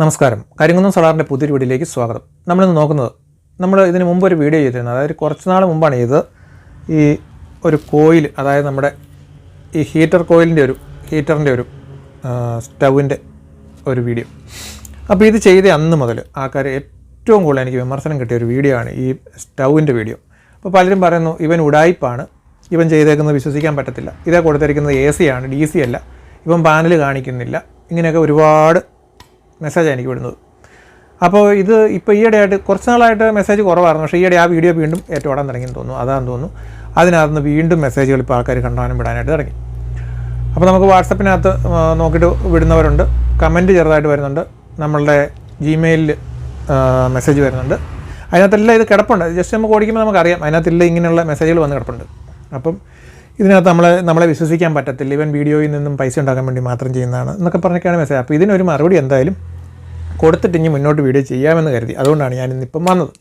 നമസ്കാരം. കരിങ്കുന്നം സോളാറിന്റെ പുതിയൊരു വീഡിയോയിലേക്ക് സ്വാഗതം. നമ്മളിന്ന് നോക്കുന്നത് നമ്മൾ ഇതിന് മുമ്പ് ഒരു വീഡിയോ ചെയ്തിരുന്നത് അതായത് കുറച്ച് നാൾ മുമ്പാണ് ചെയ്തത് ഈ ഒരു കോയിൽ അതായത് നമ്മുടെ ഈ ഹീറ്റർ കോയിലിന്റെ ഒരു ഹീറ്ററിന്റെ ഒരു സ്റ്റൗവിന്റെ ഒരു വീഡിയോ. അപ്പോൾ ഇത് ചെയ്ത അന്ന് മുതൽ ആൾക്കാർ ഏറ്റവും കൂടുതൽ എനിക്ക് വിമർശനം കിട്ടിയ ഒരു വീഡിയോ ആണ് ഈ സ്റ്റൗവിന്റെ വീഡിയോ. അപ്പോൾ പലരും പറയുന്നു ഇവൻ ഉടായിപ്പാണ്. ഇവൻ ചെയ്തേക്കുന്നത് വിശ്വസിക്കാൻ പറ്റത്തില്ല. ഇതേ കൊടുത്തിരിക്കുന്നത് എ സി ആണ് ഡി സി അല്ല. ഇവൻ പാനൽ കാണിക്കുന്നില്ല. ഇങ്ങനെയൊക്കെ ഒരുപാട് മെസ്സേജാണ് എനിക്ക് വിടുന്നത്. അപ്പോൾ ഇത് ഇപ്പോൾ ഈയിടെയായിട്ട് കുറച്ച് നാളായിട്ട് മെസ്സേജ് കുറവായിരുന്നു. പക്ഷേ ഈയിടെ ആ വീഡിയോ വീണ്ടും ഏറ്റവും തുടങ്ങിയെന്ന് തോന്നുന്നു. അതാണെന്ന് തോന്നുന്നു. അതിനകത്ത് വീണ്ടും മെസ്സേജുകൾ ഇപ്പോൾ ആൾക്കാർ കണ്ടാനും വിടാനായിട്ട് തുടങ്ങി. അപ്പോൾ നമുക്ക് വാട്സപ്പിനകത്ത് നോക്കിയിട്ട് വിടുന്നവരുണ്ട്. കമന്റ് ചെറുതായിട്ട് വരുന്നുണ്ട്. നമ്മളുടെ ജിമെയിലിൽ മെസ്സേജ് വരുന്നുണ്ട്. അതിനകത്തെല്ലാം ഇത് കിടപ്പുണ്ട്. ജസ്റ്റ് നമുക്ക് ഓടിക്കുമ്പോൾ നമുക്കറിയാം. അതിനകത്തെല്ലാം ഇങ്ങനെയുള്ള മെസ്സേജുകൾ വന്ന് കിടപ്പുണ്ട്. അപ്പം ഇതിനകത്ത് നമ്മളെ നമ്മളെ വിശ്വസിക്കാൻ പറ്റത്തില്ല. ഇവൻ വീഡിയോയിൽ നിന്നും പൈസ ഉണ്ടാക്കാൻ വേണ്ടി മാത്രം ചെയ്യുന്നതാണ് എന്നൊക്കെ പറഞ്ഞൊക്കെയാണ് മെസ്സേജ്. അപ്പോൾ ഇതിനൊരു മറുപടി എന്തായാലും കൊടുത്തിട്ട് ഇനി മുന്നോട്ട് വീഡിയോ ചെയ്യാമെന്ന് കരുതി. അതുകൊണ്ടാണ് ഞാൻ ഇന്നിപ്പം വന്നത്.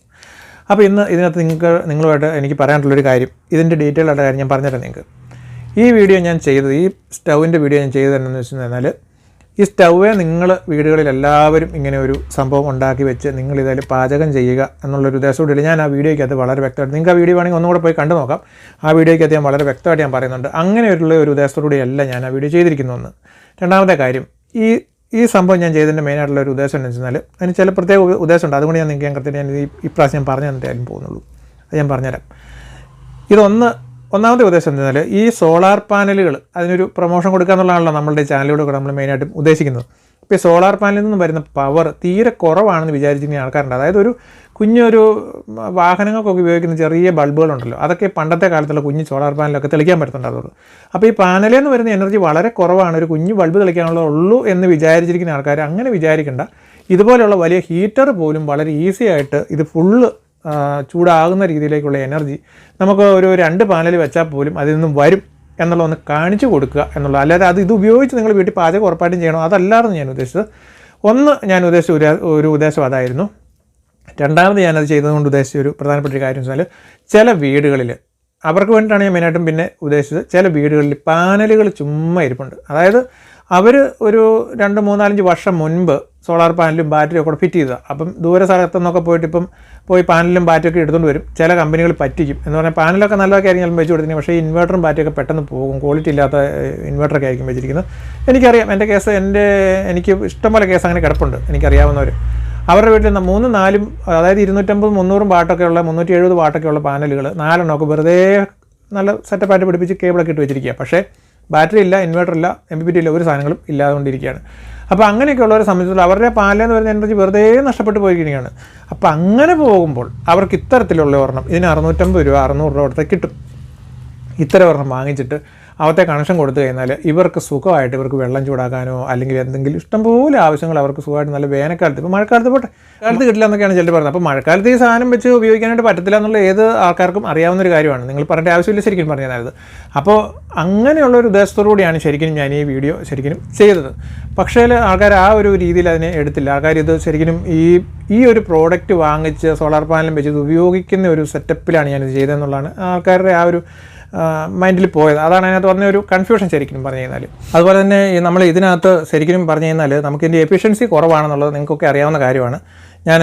അപ്പോൾ ഇന്ന് ഇതിനകത്ത് നിങ്ങൾക്ക് നിങ്ങളുമായിട്ട് എനിക്ക് പറയാനുള്ളൊരു കാര്യം. ഇതിന്റെ ഡീറ്റെയിൽ ആയിട്ട് കാര്യം ഞാൻ പറഞ്ഞുതരാം നിങ്ങൾക്ക്. ഈ വീഡിയോ ഞാൻ ചെയ്തത് ഈ സ്റ്റൗവിന്റെ വീഡിയോ ഞാൻ ചെയ്തത് എന്താണെന്ന് വെച്ച് കഴിഞ്ഞാൽ ഈ സ്റ്റൗവേ നിങ്ങൾ വീടുകളിൽ എല്ലാവരും ഇങ്ങനെ ഒരു സംഭവം ഉണ്ടാക്കി വെച്ച് നിങ്ങൾ ഇതിൽ പാചകം ചെയ്യുക എന്നുള്ളൊരു ഉദ്ദേശത്തോടെ ഞാൻ ആ വീഡിയോയ്ക്കകത്ത് വളരെ വ്യക്തമായിട്ട് നിങ്ങൾക്ക് ആ വീഡിയോ വേണമെങ്കിൽ ഒന്നുകൂടെ പോയി കണ്ടു നോക്കാം. ആ വീഡിയോയ്ക്കകത്ത് ഞാൻ വളരെ വ്യക്തമായിട്ട് ഞാൻ പറയുന്നുണ്ട്. അങ്ങനെയുള്ള ഒരു ഉദ്ദേശത്തോടെയല്ല ഞാൻ ആ വീഡിയോ ചെയ്തിരിക്കുന്നതെന്ന്. രണ്ടാമത്തെ കാര്യം ഈ ഈ സംഭവം ഞാൻ ചെയ്തതിന്റെ മെയിനായിട്ടുള്ള ഒരു ഉദ്ദേശം എന്ന് വെച്ചാൽ അതിന് ചില പ്രത്യേക ഉദ്ദേശമുണ്ട്. അതുകൊണ്ട് ഞാൻ നിങ്ങൾക്ക് ഞാൻ കൃത്യമായിട്ട് ഞാൻ ഈ ഇപ്രാവശ്യം പറഞ്ഞു തന്നിട്ടായാലും പോകുന്നുള്ളൂ. അത് ഞാൻ പറഞ്ഞുതരാം. ഇതൊന്ന് ഒന്നാമത്തെ ഉദ്ദേശം എന്താ വെച്ചാൽ ഈ സോളാർ പാനലുകൾ അതിനൊരു പ്രൊമോഷൻ കൊടുക്കുക എന്നുള്ളതാണല്ലോ നമ്മളുടെ ചാനലിലൂടെ കൂടെ നമ്മൾ മെയിനായിട്ടും ഉദ്ദേശിക്കുന്നത്. ഇപ്പോൾ ഈ സോളാർ പാനലിൽ നിന്ന് വരുന്ന പവർ തീരെ കുറവാണെന്ന് വിചാരിച്ചിരിക്കുന്ന ആൾക്കാരുണ്ട്. അതായത് ഒരു കുഞ്ഞൊരു വാഹനങ്ങൾക്കൊക്കെ ഉപയോഗിക്കുന്ന ചെറിയ ബൾബുകളുണ്ടല്ലോ. അതൊക്കെ പണ്ടത്തെ കാലത്തുള്ള കുഞ്ഞ് സോളാർ പാനലൊക്കെ തെളിക്കാൻ പറ്റുന്നുണ്ടാവുള്ളൂ അപ്പോൾ ഈ പാനലിൽ നിന്ന് വരുന്ന എനർജി വളരെ കുറവാണ്. ഒരു കുഞ്ഞു ബൾബ് തെളിക്കാനുള്ള ഉള്ളൂ എന്ന് വിചാരിച്ചിരിക്കുന്ന ആൾക്കാർ അങ്ങനെ വിചാരിക്കേണ്ട. ഇതുപോലെയുള്ള വലിയ ഹീറ്റർ പോലും വളരെ ഈസി ആയിട്ട് ഇത് ഫുള്ള് ചൂടാകുന്ന രീതിയിലേക്കുള്ള എനർജി നമുക്ക് ഒരു രണ്ട് പാനൽ വെച്ചാൽ പോലും അതിൽ നിന്നും വരും എന്നുള്ള ഒന്ന് കാണിച്ചു കൊടുക്കുക എന്നുള്ള അല്ലാതെ അത് ഇത് ഉപയോഗിച്ച് നിങ്ങൾ വീട്ടിൽ പാചകം ഉറപ്പായിട്ടും ചെയ്യണം? അതല്ലായിരുന്നു ഞാൻ ഉദ്ദേശിച്ചത്. ഒന്ന് ഞാൻ ഉദ്ദേശിച്ച ഒരു ഒരു ഉദ്ദേശം അതായിരുന്നു. രണ്ടാമത് ഞാനത് ചെയ്തതുകൊണ്ട് ഉദ്ദേശിച്ച ഒരു പ്രധാനപ്പെട്ട ഒരു കാര്യം വെച്ചാൽ ചില വീടുകളിൽ അവർക്ക് വേണ്ടിയിട്ടാണ് ഞാൻ മെയിനായിട്ടും പിന്നെ ഉദ്ദേശിച്ചത് ചില വീടുകളിൽ പാനലുകൾ ചുമ്മാ ഇരിപ്പുണ്ട്. അതായത് അവർ ഒരു രണ്ട് മൂന്നാലഞ്ച് വർഷം മുൻപ് സോളാർ പാനലും ബാറ്ററിയും ഒക്കെ ഫിറ്റ് ചെയ്തതാണ് അപ്പം ദൂര സ്ഥലത്തുനിന്നൊക്കെ പോയിട്ട് ഇപ്പം പോയി പാനലും ബാറ്ററിയൊക്കെ എടുത്തുകൊണ്ട് വരും. ചില കമ്പനികൾ പറ്റിക്കും. എന്ന് പറഞ്ഞാൽ പാനലൊക്കെ നല്ലതൊക്കെ ആയിരിക്കും ചിലപ്പോൾ വെച്ച് കൊടുത്തിരിക്കും. പക്ഷേ ഇൻവേർട്ടറും ബാറ്ററിയൊക്കെ പെട്ടെന്ന് പോകും. ക്വാളിറ്റി ഇല്ലാത്ത ഇൻവേർട്ടറൊക്കെ ആയിരിക്കും വെച്ചിരിക്കുന്നത്. എനിക്കറിയാം. എന്റെ കേസ് എന്റെ എനിക്ക് ഇഷ്ടംപോലെ കേസ് അങ്ങനെ കിടപ്പുണ്ട്. എനിക്കറിയാവുന്നവർ അവരുടെ വീട്ടിൽ നിന്ന് മൂന്നും നാലും അതായത് ഇരുന്നൂറ്റമ്പത് മുന്നൂറും വാട്ടൊക്കെ ഉള്ള മുന്നൂറ്റി എഴുപത് വാട്ടൊക്കെ ഉള്ള പാനലുകൾ നാലെണ്ണമൊക്കെ വെറുതെ നല്ല സെറ്റപ്പായിട്ട് പിടിപ്പിച്ച് കേബിളൊക്കെ ഇട്ട് വെച്ചിരിക്കുക പക്ഷേ ബാറ്ററി ഇല്ല ഇൻവേർട്ടർ ഇല്ല എം പി ടി ഇല്ല ഒരു സാധനങ്ങളും ഇല്ലാതുകൊണ്ടിരിക്കുകയാണ്. അപ്പോൾ അങ്ങനെയൊക്കെയുള്ളവരെ സംബന്ധിച്ചിടത്തോളം അവരുടെ പാലെന്ന് പറയുന്ന എനർജി വെറുതെ നഷ്ടപ്പെട്ടു പോയിരിക്കുകയാണ്. അപ്പോൾ അങ്ങനെ പോകുമ്പോൾ അവർക്ക് ഇത്തരത്തിലുള്ള ഒരെണ്ണം ഇതിന് അറുന്നൂറ്റമ്പത് രൂപ അറുന്നൂറ് രൂപ കൊടുത്താൽ കിട്ടും. ഇത്തരം ഒരെണ്ണം വാങ്ങിച്ചിട്ട് അവത്തെ കണക്ഷൻ കൊടുത്തു കഴിഞ്ഞാൽ ഇവർക്ക് സുഖമായിട്ട് ഇവർക്ക് വെള്ളം ചൂടാക്കാനോ അല്ലെങ്കിൽ എന്തെങ്കിലും ഇഷ്ടംപോലെ ആവശ്യങ്ങൾ അവർക്ക് സുഖമായിട്ട് നല്ല വേനൽക്കാലത്ത് ഇപ്പോൾ മഴക്കാലത്ത് പോട്ടെ കാലത്ത് കിട്ടില്ല എന്നൊക്കെയാണ് ചിലർ പറയുന്നത്. അപ്പോൾ മഴക്കാലത്ത് ഈ സാധനം വെച്ച് ഉപയോഗിക്കാനായിട്ട് പറ്റത്തില്ല എന്നുള്ള ഏത് ആൾക്കാർക്കും അറിയാവുന്ന ഒരു കാര്യമാണ്. നിങ്ങൾ പറഞ്ഞ ആവശ്യമില്ല ശരിക്കും പറഞ്ഞത് അപ്പോൾ അങ്ങനെയുള്ള ഒരു ഉദ്ദേശത്തോടുകൂടിയാണ് ശരിക്കും ഞാൻ ഈ വീഡിയോ ശരിക്കും ചെയ്തത്. പക്ഷേ ആൾക്കാർ ആ ഒരു രീതിയിൽ അതിനെ എടുത്തില്ല. ആൾക്കാർ ഇത് ശരിക്കും ഈ ഈ ഒരു പ്രോഡക്റ്റ് വാങ്ങിച്ച് സോളാർ പാനലും വെച്ച് ഇത് ഉപയോഗിക്കുന്ന ഒരു സെറ്റപ്പിലാണ് ഞാനിത് ചെയ്തതെന്നുള്ളതാണ് ആൾക്കാരുടെ ആ ഒരു മൈൻഡിൽ പോയത്. അതാണ് അതിനകത്ത് പറഞ്ഞ ഒരു കൺഫ്യൂഷൻ ശരിക്കും പറഞ്ഞു കഴിഞ്ഞാൽ അതുപോലെ തന്നെ നമ്മൾ ഇതിനകത്ത് ശരിക്കും പറഞ്ഞു കഴിഞ്ഞാൽ നമുക്കിതിന്റെ എഫിഷ്യൻസി കുറവാണെന്നുള്ളത് നിങ്ങൾക്കൊക്കെ അറിയാവുന്ന കാര്യമാണ്. ഞാൻ